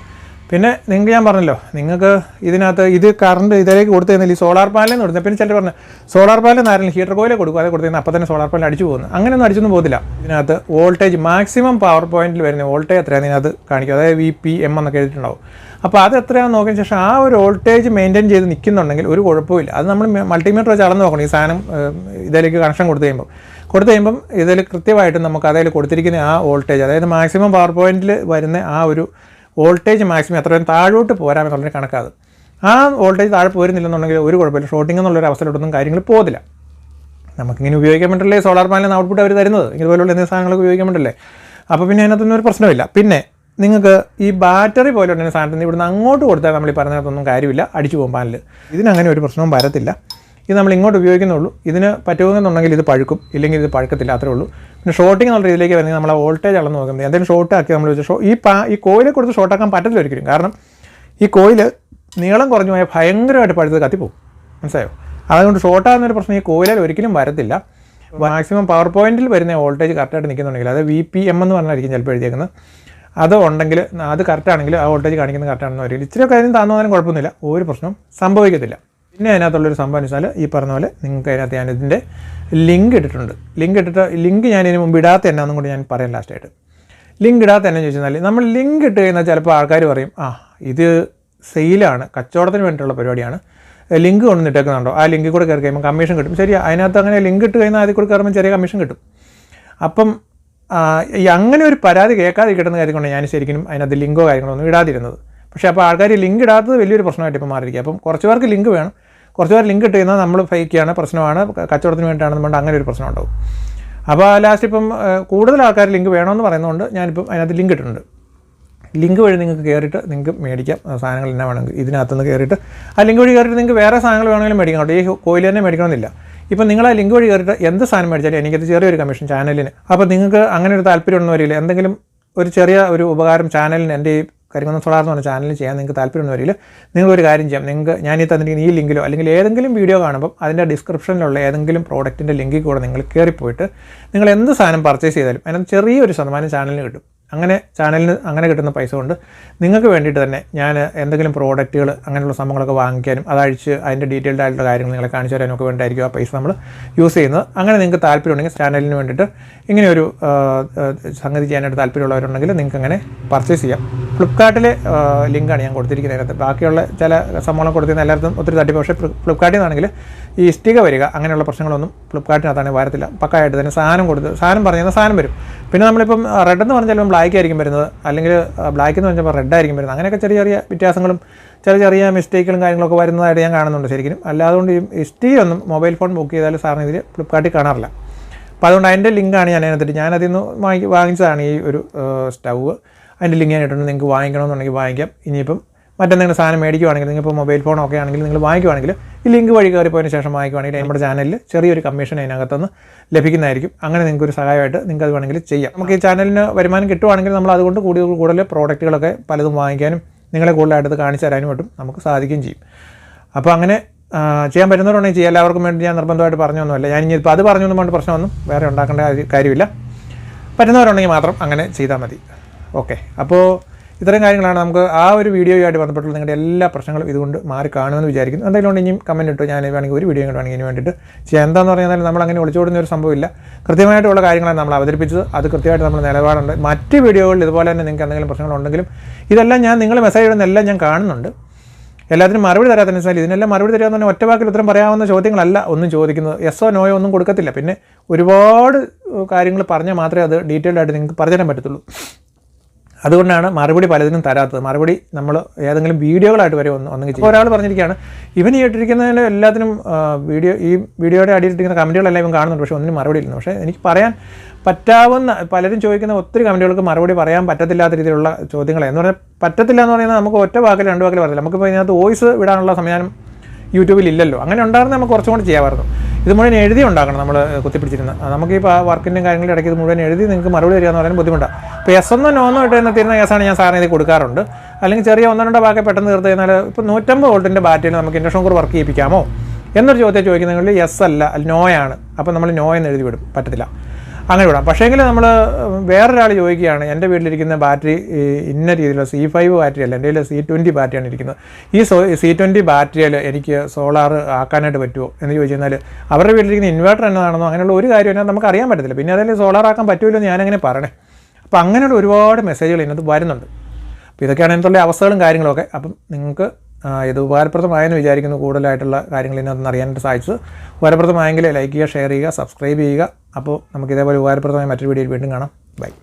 പിന്നെ നിങ്ങൾക്ക് ഞാൻ പറഞ്ഞല്ലോ നിങ്ങൾക്ക് ഇതിനകത്ത് ഇത് കറണ്ട് ഇതിലേക്ക് കൊടുത്തു കഴിഞ്ഞാൽ ഈ സോളാർ പാനലിൽ കൊടുത്തത് പിന്നെ ചിലർ പറഞ്ഞു സോളാർ പാനൽ ആരെങ്കിലും ഹീറ്റർ കോയിലെ കൊടുക്കും അത് കൊടുത്തു അപ്പോൾ തന്നെ സോളാർ പാനൽ അടിച്ചു പോകുന്നു. അങ്ങനെയൊന്നും അടിച്ചൊന്നും പോകത്തില്ല. ഇതിനകത്ത് വോൾട്ടേജ് മാക്സിമം പവർ പോയിന്റിൽ വരുന്ന വോൾട്ടേജ് എത്രയാണ് ഇതിനകത്ത് കാണിക്കും അതായത് വി പി എം എന്നൊക്കെ എഴുതിയിട്ടുണ്ടാവും. അപ്പോൾ അത് എത്രയാണെന്ന് നോക്കിയതിന് ശേഷം ആ ഒരു വോൾട്ടേജ് മെയിന്റെയിൻ ചെയ്ത് നിൽക്കുന്നുണ്ടെങ്കിൽ ഒരു കുഴപ്പമില്ല അത് നമ്മൾ മൾട്ടിമീറ്റർ വെച്ച് അളന്ന് നോക്കണം. ഈ സാധനം ഇതിലേക്ക് കണക്ഷൻ കൊടുത്തു കഴിയുമ്പോൾ കൊടുത്തു കഴിയുമ്പം ഇതിൽ കൃത്യമായിട്ട് നമുക്ക് അതിൽ കൊടുത്തിരിക്കുന്ന ആ വോൾട്ടേജ് അതായത് മാക്സിമം പവർ പോയിന്റിൽ വരുന്ന ആ ഒരു വോൾട്ടേജ് മാക്സിമം എത്രയും താഴോട്ട് പോരാമെന്നുള്ളൊരു കണക്കാത് ആ വോൾട്ടേജ് താഴെ പോരുന്നില്ലെന്നുണ്ടെങ്കിൽ ഒരു കുഴപ്പമില്ല. ഷോർട്ടിംഗ് എന്നുള്ളൊരു അവസരത്തോടൊന്നും കാര്യങ്ങൾ പോകില്ല നമുക്കിങ്ങനെ ഉപയോഗിക്കാൻ പറ്റില്ലേ സോളാർ പാനലിന് ഔട്ട്പുട്ട് അവർ തരുന്നത്? ഇതുപോലുള്ള എന്തെങ്കിലും സാധനങ്ങളൊക്കെ ഉപയോഗിക്കാൻ പറ്റില്ലേ അപ്പോൾ പിന്നെ അതിനകത്തൊന്നും ഒരു പ്രശ്നമില്ല. പിന്നെ നിങ്ങൾക്ക് ഈ ബാറ്ററി പോലെ സാധനത്തിന് ഇവിടുന്ന് അങ്ങോട്ട് കൊടുത്താൽ നമ്മൾ ഈ പറഞ്ഞതിനകത്തൊന്നും കാര്യമില്ല. അടിച്ചു പോകും പാനൽ ഇതിനങ്ങനെ ഒരു പ്രശ്നവും വരത്തില്ല. ഇത് നമ്മൾ ഇങ്ങോട്ട് ഉപയോഗിക്കുന്നുള്ളൂ ഇതിന് പറ്റുമെന്നുണ്ടെങ്കിൽ ഇത് പഴുക്കും. ഇല്ലെങ്കിൽ ഇത് പഴുക്കത്തില്ല. അത്രേ ഉള്ളൂ. പിന്നെ ഷോർട്ടിംഗ് എന്നുള്ള രീതിയിലേക്ക് വരുന്നത് നമ്മൾ വോൾട്ടേജ് അളന്ന് നോക്കുന്നത് എന്തെങ്കിലും ഷോർട്ട് ആക്കി നമ്മൾ വെച്ച് ഷോ ഈ പാ ഈ കോയിലെ കൊടുത്ത് ഷോർട്ടാക്കാൻ പറ്റത്തില്ല ഒരിക്കലും. കാരണം ഈ കോയിൽ നീളം കുറഞ്ഞു പോയാൽ ഭയങ്കരമായിട്ട് പഴുത്തത് കത്തിപ്പോവും. മനസ്സിലായോ? അതുകൊണ്ട് ഷോർട്ടാകുന്ന ഒരു പ്രശ്നം ഈ കോയിലിൽ ഒരിക്കലും വരത്തില്ല. മാക്സിമം പവർ പോയിന്റിൽ വരുന്ന വോൾട്ടേജ് കറക്റ്റായിട്ട് നിൽക്കുന്നുണ്ടെങ്കിൽ അത് വി പി എം എന്ന് പറഞ്ഞായിരിക്കും ചിലപ്പോൾ എഴുതിയേക്കുന്നത്. അത് ഉണ്ടെങ്കിൽ അത് കറക്റ്റ് ആണെങ്കിൽ ആ വോൾട്ടേജ് കാണിക്കുന്നത് കറക്റ്റ് ആണെന്ന് വരില്ല ഇച്ചിരി കാര്യം താന്നോന്നാലും കുഴപ്പമൊന്നുമില്ല. ഒരു പ്രശ്നം സംഭവിക്കത്തില്ല. പിന്നെ അതിനകത്തുള്ളൊരു സംഭവം എന്ന് വെച്ചാൽ ഈ പറഞ്ഞ പോലെ നിങ്ങൾക്ക് അതിനകത്ത് ഞാൻ ഇതിന്റെ ലിങ്ക് ഇട്ടിട്ടുണ്ട്. ലിങ്ക് ഇട്ടിട്ട് ലിങ്ക് ഞാൻ ഇതിന് മുമ്പ് ഇടാത്ത എന്നാന്നും കൂടി ഞാൻ പറയാം ലാസ്റ്റായിട്ട് ലിങ്ക് ഇടാത്ത എന്നു ചോദിച്ചാൽ നമ്മൾ ലിങ്ക് ഇട്ട് കഴിഞ്ഞാൽ ചിലപ്പോൾ ആൾക്കാർ പറയും ആ ഇത് സെയിലാണ് കച്ചവടത്തിന് വേണ്ടിയിട്ടുള്ള പരിപാടിയാണ്. ലിങ്ക് കൊണ്ടുവന്നിട്ടേക്കുന്നുണ്ടോ? ആ ലിങ്കിൽ കൂടെ കയറി കഴിയുമ്പോൾ കമ്മീഷൻ കിട്ടും. ശരി അതിനകത്ത് അങ്ങനെ ലിങ്ക് ഇട്ട് കഴിഞ്ഞാൽ അതിൽ കൂടെ കയറുമ്പോൾ ചെറിയ കമ്മീഷൻ കിട്ടും. അപ്പം ഈ അങ്ങനെ ഒരു പരാതി കേൾക്കാതെ കിട്ടുന്ന കാര്യം കൊണ്ട് ഞാൻ ശരിക്കും അതിനകത്ത് ലിങ്കോ കാര്യങ്ങളോ ഒന്നും ഇടാതിരുന്നത്. പക്ഷേ അപ്പോൾ ആൾക്കാർ ലിങ്ക് ഇടാത്തത് വലിയൊരു പ്രശ്നമായിട്ട് ഇപ്പോൾ മാറിയിരിക്കുക അപ്പം കുറച്ച് പേർക്ക് ലിങ്ക് വേണം. കുറച്ച് പേർ ലിങ്ക് ഇട്ട് നമ്മൾ ഫൈക്കാണ് പ്രശ്നമാണ് കച്ചവടത്തിന് വേണ്ടിയിട്ടാണ് പറഞ്ഞാൽ അങ്ങനെ ഒരു പ്രശ്നം ഉണ്ടാവും. അപ്പോൾ ലാസ്റ്റ് ഇപ്പം കൂടുതൽ ആൾക്കാർ ലിങ്ക് വേണമെന്ന് പറയുന്നതുകൊണ്ട് ഞാനിപ്പം അതിനകത്ത് ലിങ്ക് ഇട്ടിട്ടുണ്ട്. ലിങ്ക് വഴി നിങ്ങൾക്ക് കയറിയിട്ട് നിങ്ങൾക്ക് മേടിക്കാം. സാധനങ്ങൾ എന്നാ വേണമെങ്കിൽ ഇതിനകത്തുനിന്ന് കയറിയിട്ട് ആ ലിങ്ക് വഴി കയറിയിട്ട് നിങ്ങൾക്ക് വേറെ സാധനങ്ങൾ വേണമെങ്കിലും മേടിക്കാം കേട്ടോ ഈ കോയിൽ തന്നെ മേടിക്കണമെന്നില്ല. ഇപ്പം നിങ്ങൾ ആ ലിങ്ക് വഴി കയറിയിട്ട് എന്ത് സാധനം മേടിച്ചാലും എനിക്കത് ചെറിയൊരു കമ്മീഷൻ ചാനലിന് അപ്പോൾ നിങ്ങൾക്ക് അങ്ങനെ ഒരു താല്പര്യമൊന്നും വരില്ല. എന്തെങ്കിലും ഒരു ചെറിയ ഒരു ഉപകാരം ചാനലിന് എന്റെ ഈ കരിമന്ന സോളാർ എന്ന് പറഞ്ഞ ചാനലിൽ ചെയ്യാൻ നിങ്ങൾക്ക് താല്പര്യമൊന്നും വരില്ല നിങ്ങൾ ഒരു കാര്യം ചെയ്യാം. നിങ്ങൾക്ക് ഞാൻ ഈ തന്നിരിക്കുന്ന ഈ ലിങ്കിലോ അല്ലെങ്കിൽ ഏതെങ്കിലും വീഡിയോ കാണുമ്പോൾ അതിന്റെ ഡിസ്ക്രിപ്ഷനിലുള്ള ഏതെങ്കിലും പ്രോഡക്റ്റിന്റെ ലിങ്കിൽ കൂടെ നിങ്ങൾ കയറിപ്പോയിട്ട് നിങ്ങൾ എന്ത് സാധനം പർച്ചേസ് ചെയ്താലും അതിനകത്ത് ചെറിയൊരു ശതമാനം ചാനലിന് കിട്ടും. അങ്ങനെ ചാനലിന് അങ്ങനെ കിട്ടുന്ന പൈസ കൊണ്ട് നിങ്ങൾക്ക് വേണ്ടിയിട്ട് തന്നെ ഞാൻ എന്തെങ്കിലും പ്രോഡക്റ്റുകൾ അങ്ങനെയുള്ള സംഭവങ്ങളൊക്കെ വാങ്ങിക്കാനും അതഴിച്ച് അതിന്റെ ഡീറ്റെയിൽഡ് ആയിട്ടുള്ള കാര്യങ്ങൾ നിങ്ങളെ കാണിച്ചു തരാനൊക്കെ വേണ്ടിയായിരിക്കും ആ പൈസ നമ്മൾ യൂസ് ചെയ്യുന്നത്. അങ്ങനെ നിങ്ങൾക്ക് താല്പര്യമുണ്ടെങ്കിൽ ചാനലിന് വേണ്ടിയിട്ട് ഇങ്ങനെ ഒരു ആ, ആ, സംഗതി ചെയ്യാനായിട്ട് താല്പര്യമുള്ളവരുണ്ടെങ്കിൽ നിങ്ങൾക്ക് അങ്ങനെ പർച്ചേസ് ചെയ്യാം. ഫ്ലിപ്കാർട്ടിലെ ലിങ്കാണ് ഞാൻ കൊടുത്തിരിക്കുന്നത് അതിനകത്ത്. ബാക്കിയുള്ള ചില സംഭവങ്ങൾ കൊടുത്തിരുന്ന എല്ലായിടത്തും ഒത്തിരി തട്ടിപ്പ്. പക്ഷേ ഫ്ലിപ്കാർട്ടിൽ നിന്നാണെങ്കിൽ ഈ ഇഷ്ടിക വരിക അങ്ങനെയുള്ള പ്രശ്നങ്ങളൊന്നും ഫ്ലിപ്കാർട്ടിനകത്താണ് വരത്തില്ല. പക്കായിട്ട് തന്നെ സാധനം കൊടുത്ത് സാധനം പറഞ്ഞാൽ സാധനം വരും. പിന്നെ നമ്മളിപ്പം റെഡ് എന്ന് പറഞ്ഞാൽ ചിലപ്പോൾ ബ്ലാക്ക് ആയിരിക്കും വരുന്നത്. അല്ലെങ്കിൽ ബ്ലാക്ക് എന്ന് പറഞ്ഞപ്പോൾ റെഡ് ആയിരിക്കും വരുന്നത്. അങ്ങനെയൊക്കെ ചെറിയ ചെറിയ വ്യത്യാസങ്ങളും ചെറിയ ചെറിയ മിസ്റ്റേക്കുകളും കാര്യങ്ങളൊക്കെ വരുന്നതായിട്ട് ഞാൻ കാണുന്നുണ്ട് ശരിക്കും. അല്ലാതുകൊണ്ട് ഈ ഇഷ്ടിയൊന്നും മൊബൈൽ ഫോൺ ബുക്ക് ചെയ്താൽ സാറിന് ഇതിൽ ഫ്ലിപ്കാർട്ടിൽ കാണാറില്ല. അപ്പോൾ അതുകൊണ്ട് അതിന്റെ ലിങ്കാണ് ഞാൻ അതിനകത്തിട്ട് ഞാനതിൽ നിന്ന് വാങ്ങി വാങ്ങിച്ചതാണ് ഈ ഒരു സ്റ്റൗവ്. അതിന്റെ ലിങ്ക് ഞാനിട്ടുണ്ട് നിങ്ങൾക്ക് വാങ്ങിക്കണമെന്നുണ്ടെങ്കിൽ വാങ്ങിക്കാം. ഇനിയിപ്പം മറ്റെന്തെങ്കിലും സാധനം മേടിക്കുവാണെങ്കിൽ നിങ്ങൾ ഇപ്പോൾ മൊബൈൽ ഫോൺ ഒക്കെ ആണെങ്കിൽ നിങ്ങൾ വാങ്ങിക്കുവാണെങ്കിൽ ഈ ലിങ്ക് വഴി കയറി പോയതിന് ശേഷം വാങ്ങിക്കുവാണെങ്കിൽ നമ്മുടെ ചാനലിൽ ചെറിയൊരു കമ്മീഷൻ അതിനകത്തുനിന്ന് ലഭിക്കുന്നതായിരിക്കും. അങ്ങനെ നിങ്ങൾക്ക് ഒരു സഹായമായിട്ട് നിങ്ങൾക്ക് അത് വേണമെങ്കിൽ ചെയ്യാം. നമുക്ക് ഈ ചാനലിന് വരുമാനം കിട്ടുവാണെങ്കിൽ നമ്മൾ അതുകൊണ്ട് കൂടുതൽ കൂടുതൽ പ്രോഡക്റ്റുകളൊക്കെ പലതും വാങ്ങിക്കാനും നിങ്ങളെ കൂടുതലായിട്ട് കാണിച്ചു തരാനും പറ്റും നമുക്ക് സാധിക്കുകയും ചെയ്യും. അപ്പോൾ അങ്ങനെ ചെയ്യാൻ പറ്റുന്നവരുണ്ടെങ്കിൽ ചെയ്യാം. എല്ലാവർക്കും വേണ്ടി ഞാൻ നിർബന്ധമായിട്ട് പറഞ്ഞൊന്നുമല്ല. ഞാൻ ഇനി ഇപ്പോൾ അത് പറഞ്ഞു കൊണ്ട് പ്രശ്നമൊന്നും വേറെ ഉണ്ടാക്കേണ്ട കാര്യ- കാര്യമില്ല. പറ്റുന്നവരുണ്ടെങ്കിൽ മാത്രം അങ്ങനെ ചെയ്താൽ മതി. ഓക്കെ. അപ്പോൾ ഇത്തരം കാര്യങ്ങളാണ് നമുക്ക് ആ ഒരു വീഡിയോയുമായിട്ട് ബന്ധപ്പെട്ടുള്ള നിങ്ങളുടെ എല്ലാ പ്രശ്നങ്ങളും ഇതുകൊണ്ട് മാറി കാണുമെന്ന് വിചാരിക്കുന്നു. എന്തെങ്കിലും ഉണ്ടെങ്കിൽ കമന്റ് ഇട്ടു ഞാൻ വേണമെങ്കിൽ ഒരു വീഡിയോ കൂടെ വേണമെങ്കിൽ ഇതിന് വേണ്ടിയിട്ട് ചെയ്യാം. എന്താണെന്ന് പറഞ്ഞാൽ നമ്മൾ അങ്ങനെ ഒളിച്ചോടുന്ന ഒരു സംഭവമില്ല. കൃത്യമായിട്ടുള്ള കാര്യങ്ങളാണ് നമ്മൾ അവതരിപ്പിച്ചത്. അത് കൃത്യമായിട്ട് നമ്മൾ നിലപാടുണ്ട്. മറ്റ് വീഡിയോകളിൽ ഇതുപോലെ തന്നെ നിങ്ങൾക്ക് എന്തെങ്കിലും പ്രശ്നങ്ങളുണ്ടെങ്കിലും ഇതെല്ലാം ഞാൻ നിങ്ങൾ മെസ്സേജ് ഇടുന്നതെല്ലാം ഞാൻ കാണുന്നുണ്ട്. എല്ലാത്തിനും മറുപടി തരാത്തതിന് വെച്ചാൽ ഇതിനെല്ലാം മറുപടി തരാമെന്ന് പറഞ്ഞാൽ ഒറ്റ വാക്കിൽ ഉത്തരം പറയാവുന്ന ചോദ്യങ്ങളല്ല ഒന്നും ചോദിക്കുന്നത്. യെസ്സോ നോയോ ഒന്നും കൊടുക്കത്തില്ല. പിന്നെ ഒരുപാട് കാര്യങ്ങൾ പറഞ്ഞാൽ മാത്രമേ അത് ഡീറ്റെയിൽഡായിട്ട് നിങ്ങൾക്ക് പറഞ്ഞു തരാൻ പറ്റത്തുള്ളൂ. അതുകൊണ്ടാണ് മറുപടി പലതിനും തരാത്തത്. മറുപടി നമ്മൾ ഏതെങ്കിലും വീഡിയോകളായിട്ട് വരെ ഒന്ന് ഒന്നെങ്കിൽ. ഒരാൾ പറഞ്ഞിരിക്കുകയാണ് ഇവൻ ഈ ഇട്ടിരിക്കുന്നതിന് എല്ലാത്തിനും വീഡിയോ ഈ വീഡിയോയുടെ അടിയിലിരിക്കുന്ന കമന്റുകളെല്ലാം ഇവൻ കാണുന്നുണ്ട് പക്ഷേ ഒന്നിനും മറുപടി ഇല്ല. പക്ഷേ എനിക്ക് പറയാൻ പറ്റാവുന്ന പലരും ചോദിക്കുന്ന ഒത്തിരി കമന്റുകൾക്ക് മറുപടി പറയാൻ പറ്റത്തില്ലാത്ത രീതിയിലുള്ള ചോദ്യങ്ങൾ എന്ന് പറഞ്ഞാൽ പറ്റത്തില്ല എന്ന് പറയുന്നത് നമുക്ക് ഒറ്റ വാക്കിൽ രണ്ട് വാക്കിൽ പറയില്ല നമുക്കിപ്പോൾ ഇതിനകത്ത് വോയിസ് വിടാനുള്ള സംവിധാനം യൂട്യൂബിൽ ഇല്ലല്ലോ. അങ്ങനെ ഉണ്ടായിരുന്നെങ്കിൽ നമുക്ക് കുറച്ചും കൂടി ചെയ്യാമായിരുന്നു. ഇത് മുഴുവൻ എഴുതി ഉണ്ടാക്കണം നമ്മൾ കുത്തിപ്പിടിച്ചിരുന്ന. നമുക്ക് ആ വർക്കിന്റെ കാര്യങ്ങളുടെ ഇടയ്ക്ക് ഇത് മുഴുവൻ എഴുതി നിങ്ങൾക്ക് മറുപടി തരിക എന്ന് പറയാൻ ബുദ്ധിമുട്ടാണ് അപ്പോൾ എസ് ഒന്നോ നോന്നോ ഇട്ട് തന്നെ തീരുന്ന കേസാണ് ഞാൻ സാറിന് ഇത് കൊടുക്കാറുണ്ട്. അല്ലെങ്കിൽ ചെറിയ ഒന്നോ രണ്ടോ ഭാഗം പെട്ടെന്ന് തീർത്ത് കഴിഞ്ഞാൽ ഇപ്പോൾ നൂറ്റമ്പത് വോൾട്ടിന്റെ ബാറ്ററിയിൽ നമുക്ക് ഇൻഡക്ഷൻ കൂർ വർക്ക് ചെയ്യിപ്പിക്കാമോ? എന്നൊരു ചോദ്യം ചോദിക്കുന്നതിൽ എസ് അല്ല അല്ല നോയാണ് അപ്പോൾ നമ്മൾ നോ എന്ന് എഴുതി വിടും. പറ്റത്തില്ല. അങ്ങനെ വിടാം. പക്ഷേങ്കിൽ നമ്മൾ വേറൊരാൾ ചോദിക്കുകയാണ് എന്റെ വീട്ടിലിരിക്കുന്ന ബാറ്ററി ഇന്ന രീതിയിലുള്ള സി ഫൈവ് ബാറ്ററി അല്ല എന്റെ സി ട്വന്റി ബാറ്ററിയാണ് ഇരിക്കുന്നത്. ഈ സോ സി ട്വന്റി ബാറ്ററിയിൽ എനിക്ക് സോളാർ ആക്കാനായിട്ട് പറ്റുമോ? എന്ന് ചോദിച്ചു കഴിഞ്ഞാൽ അവരുടെ വീട്ടിലിരിക്കുന്ന ഇൻവേർട്ടർ എന്നതാണെന്നോ അങ്ങനെയുള്ള ഒരു കാര്യം എന്നാൽ നമുക്ക് അറിയാൻ പറ്റത്തില്ല. പിന്നെ അതിൽ സോളാർ ആക്കാൻ പറ്റുമല്ലോ എന്ന് ഞാനങ്ങനെ പറയണേ. അപ്പോൾ അങ്ങനെയുള്ള ഒരുപാട് മെസ്സേജുകൾ ഇതിനകത്ത് വരുന്നുണ്ട്. അപ്പോൾ ഇതൊക്കെയാണ് ഇതിനകത്തുള്ള അവസ്ഥകളും കാര്യങ്ങളൊക്കെ. അപ്പം നിങ്ങൾക്ക് ഇത് ഉപകാരപ്രദമായെന്ന് വിചാരിക്കുന്നു. കൂടുതലായിട്ടുള്ള കാര്യങ്ങൾ ഇതിനകത്ത് അറിയാനായിട്ട് സാധിച്ചത് ഉപകാരപ്രദമായെങ്കിൽ ലൈക്ക് ചെയ്യുക ഷെയർ ചെയ്യുക സബ്സ്ക്രൈബ് ചെയ്യുക. അപ്പോൾ നമുക്ക് ഇതേപോലെ ഉപകാരപ്രദമായ മറ്റൊരു വീഡിയോയിൽ വീണ്ടും കാണാം. ബൈ